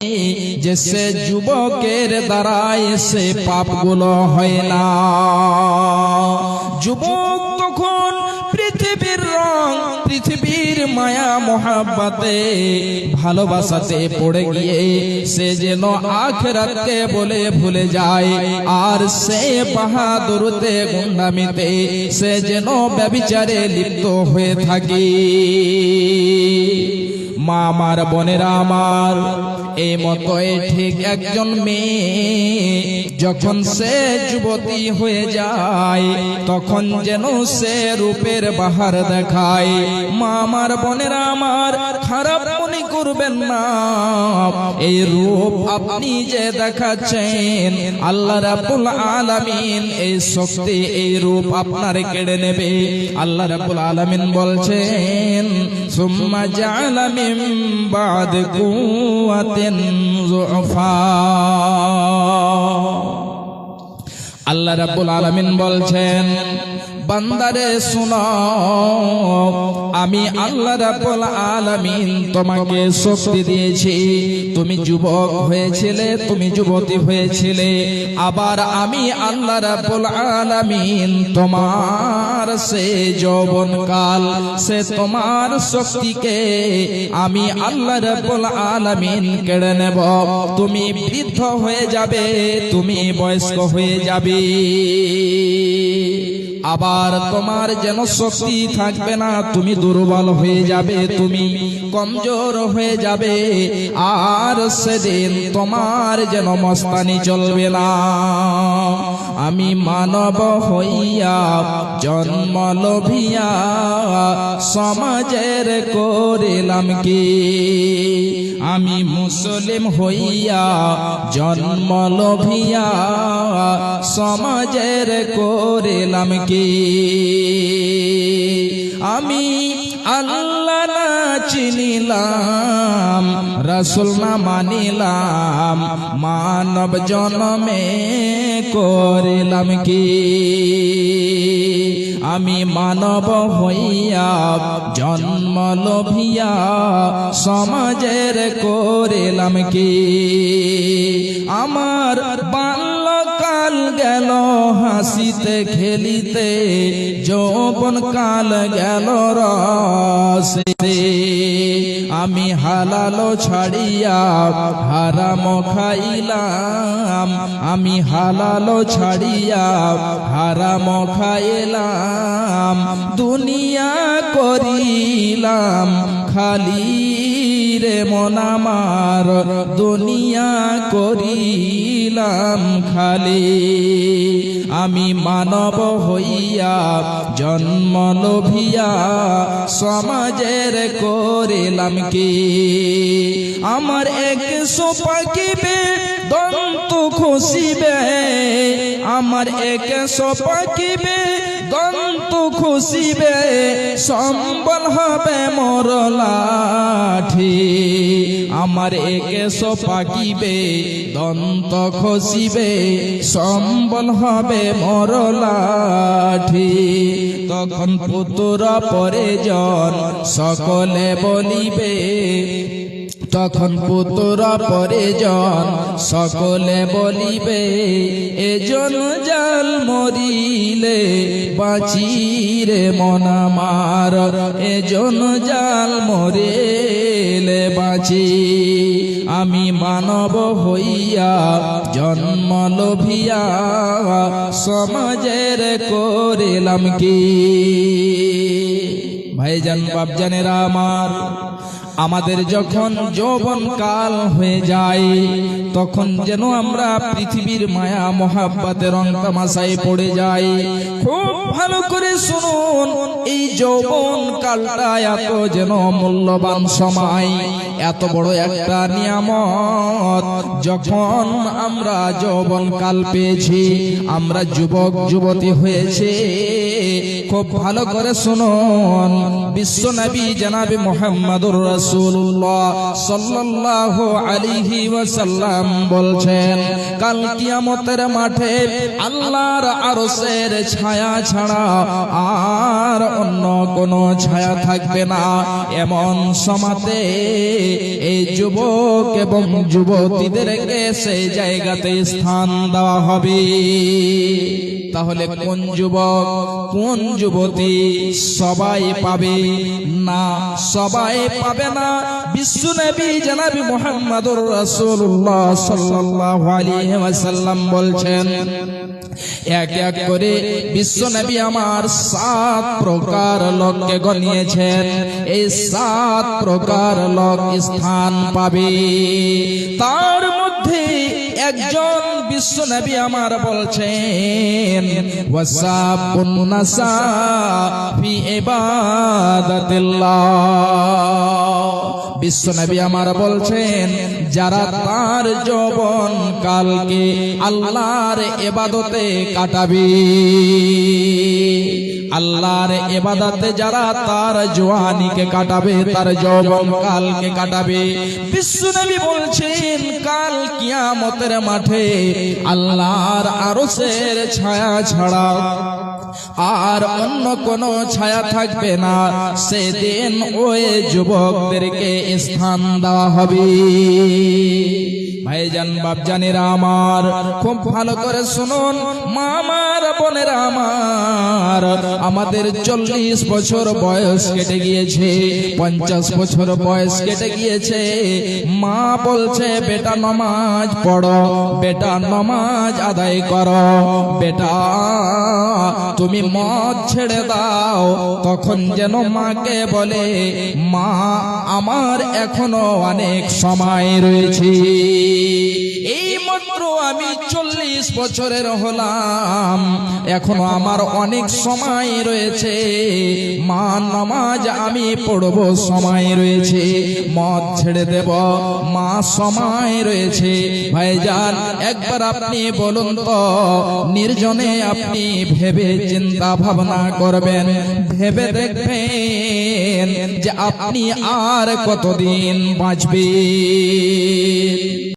যে সে যুবকের দ্বারায় সে পাপগুলো হয় না। যুবক তখন পৃথিবীর রং, পৃথিবীর মায়া, মহাব্বাতে ভালোবাসাতে পড়ে গিয়ে সে যেন আখরাতকে বলে ভুলে যায়। আর সে বাহাদুরতে, গুন্ডামিতে সে যেন ব্যবিচারে লিপ্ত হয়ে থাকে। মা, আমার বোনেরা আমার এই মতোই ঠিক একজন মেয়ে। যখন সে যুবতী হয়ে যায়, তখন যেন সে রূপের বাহার দেখায়। মা আমার বোনেরা আমার খারাপ মনে করবেন না। এই রূপ আপনি যে দেখাচ্ছেন, আল্লাহ রাব্বুল আলামিন এই শক্তি, এই রূপ আপনার কেড়ে নেবে। আল্লাহ রাব্বুল আলামিন বলছেন, সুম্মা জাআলা মিন বাদ কুওয়াতিন যুফা আল্লাহ রাব্বুল আলামিন বলছেন বান্দারে শুনো আমি আল্লাহ রাব্বুল আলামিন তোমাকে শক্তি দিয়েছি। তুমি যুবক হয়েছিলে তুমি যুবতী হয়েছিলে। আবার আমি আল্লাহ রাব্বুল আলামিন তোমার সে যৌবন কাল সে তোমার শক্তিকে আমি আল্লাহ রাব্বুল আলামিন কেড়ে নেব। তুমি বৃদ্ধ হয়ে যাবে তুমি বয়স্ক হয়ে যাবে। আবার তোমার যেন শক্তি থাকবে না, তুমি দুর্বল হয়ে যাবে, তুমি কমজোর হয়ে যাবে, আর সেদিন তোমার যেন মস্তানি চলবে না। আমি মানব হইয়া জন্ম লোভিয়া, সমাজের করিলাম কি? আমি মুসলিম হইয়া জন্ম লোভিয়া, সমাজের করিলাম কি? আমি আল্লাহ না চিনিলাম, রসুল না মানিলাম, মানব জন্মে করিলাম কি? আমি মানব হইয়া, জন্ম লোভিয়া সমাজের করিলাম কি? আমার বাল্যকাল গেল হাসিতে খেলিতে যৌবন কাল গেল রসে আমি হালাল ছাড়িয়া হারাম খাইলাম। আমি হালাল ছাড়িয়া হারাম খাইলাম। দুনিয়া করিলাম, খালি রে মন আমার। দুনিয়া করিলাম, খালি। আমি মানব হইয়া জন্ম লোভিয়া, সমাজের করিলাম কি আমার এক সোপাকিবে দন্ত খুশিবে। আমার এক পাকিবে দন্ত খুশিবে, সম্বল হবে মোর লাঠি। আমার একে পাকিবে, দন্ত খসিবে সম্বল হবে মোর লাঠি। তখন পুতুর পরে জন সকলে বলিবে তখন পুত্র পরে জন সকলে বলিবে, এজন জাল মরিলে বাঁচিরে মনামার এজন জাল মরিলে বাঁচি। আমি মানব হইয়া জন্ম লোভিয়া, সমাজের করিলাম কি? ভাইজান, বাপজানেরা আমার আমাদের যখন যৌবন কাল হয়ে যায়, তখন যেন আমরা পৃথিবীর মায়া মহাব্বাতের অঙ্কামাশায় পড়ে যাই। খুব ভালো করে শুনুন, এই যৌবন কালটা এত যেন মূল্যবান সময়। এত বড় একটা নিয়ামত। যখন আমরা যৌবন কাল পেয়েছি, আমরা যুবক, যুবতী হয়েছে। খুব ভালো করে শুনুন। বিশ্বনবী জানাবি মোহাম্মদুর রাসূল রাসূলুল্লাহ সাল্লাল্লাহু আলাইহি ওয়াসাল্লাম বলছেন, কাল কিয়ামতের মাঠে আল্লাহর আরশের ছায়া ছাড়া আর অন্য কোনো ছায়া থাকবে না। এমন সমাতে এই যুবক এবং যুবতীদেরকে সেই জায়গাতে স্থান দেওয়া হবে। তাহলে কোন যুবক, কোন যুবতী সবাই পাবে? না, সবাই পাবে না। বিশ্ব নবী জনাবি মুহাম্মদুর রাসূলুল্লাহ সাল্লাল্লাহু আলাইহি বলছেন, এক এক করে বিশ্ব নবী আমার সাত প্রকার লোককে গনিয়েছেন এই সাত প্রকার লোক স্থান পাবে। তার মধ্যে একজন বিশ্ব নবী আমার বলছেন বিশ্ব নবী আমার বলছেন, যারা তার যৌবন কালকে আল্লাহর এবাদতে কাটাবে, আল্লাহর এবাদতে যারা তার জোয়ানিকে কাটাবে, তার কালকে কাটাবে বিশ্ব নবী বলছেন কাল কিয়ামতের মাঠে আল্লাহর আরশের ছায়া ছাড়া আর অন্য কোনো ছায়া থাকবে না। সেদিন ওই যুবকদেরকে স্থান দেওয়া হবে। ভাইজান, বাপজানেরা আমার, খুব ভালো করে শুনুন। মামার বোনেরা আমার, আমাদের চল্লিশ বছর বয়স কেটে গিয়েছে, পঞ্চাশ বছর বয়স কেটে গিয়েছে। মা বলছে, বেটা নমাজ পড়ো, বেটা নমাজ আদায় করো, বেটা তুমি মদ ছেড়ে দাও। তখন যেন মাকে বলে, মা, আমার এখনও অনেক সময় রয়েছে। এই মাত্র আমি চল্লিশ বছরের হলাম। এখনও আমার অনেক সময় রয়েছে। মা নামাজ আমি পড়ব, সময় রয়েছে। মদ ছেড়ে দেব, মা সময় রয়েছে। ভাইজান, একবার আপনি বলুন তো, নির্জনে আপনি ভেবে চিন্তা ভাবনা করবেন, ভেবে দেখবেন যে আপনি আর কতদিন বাঁচবেন।